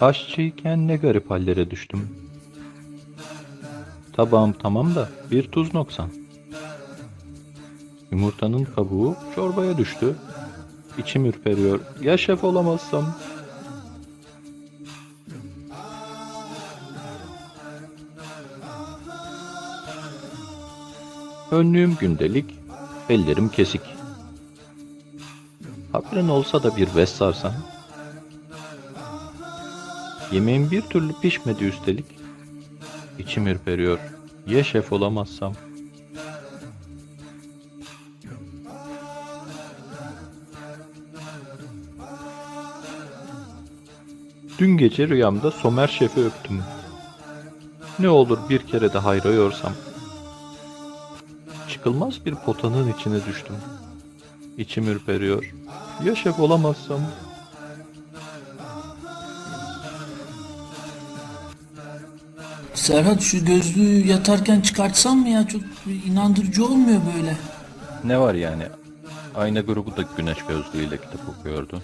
Aşçıyken ne garip hallere düştüm. Tabağım tamam da bir tuz noksan. Yumurtanın kabuğu çorbaya düştü. İçim ürperiyor. Ya şef olamazsam? Önlüğüm gündelik, ellerim kesik. Haberin olsa da bir vest sarsan. Yemeğim bir türlü pişmedi üstelik. İçim ürperiyor. Ya şef olamazsam? Dün gece rüyamda Somer şefi öptüm. Ne olur bir kere de hayra yorsam. Çıkılmaz bir potanın içine düştüm. İçim ürperiyor. Ya şef olamazsam? Serhat şu gözlüğü yatarken çıkartsam mı ya? Çok inandırıcı olmuyor böyle. Ne var yani? Ayna grubu da güneş gözlüğüyle kitap okuyordu.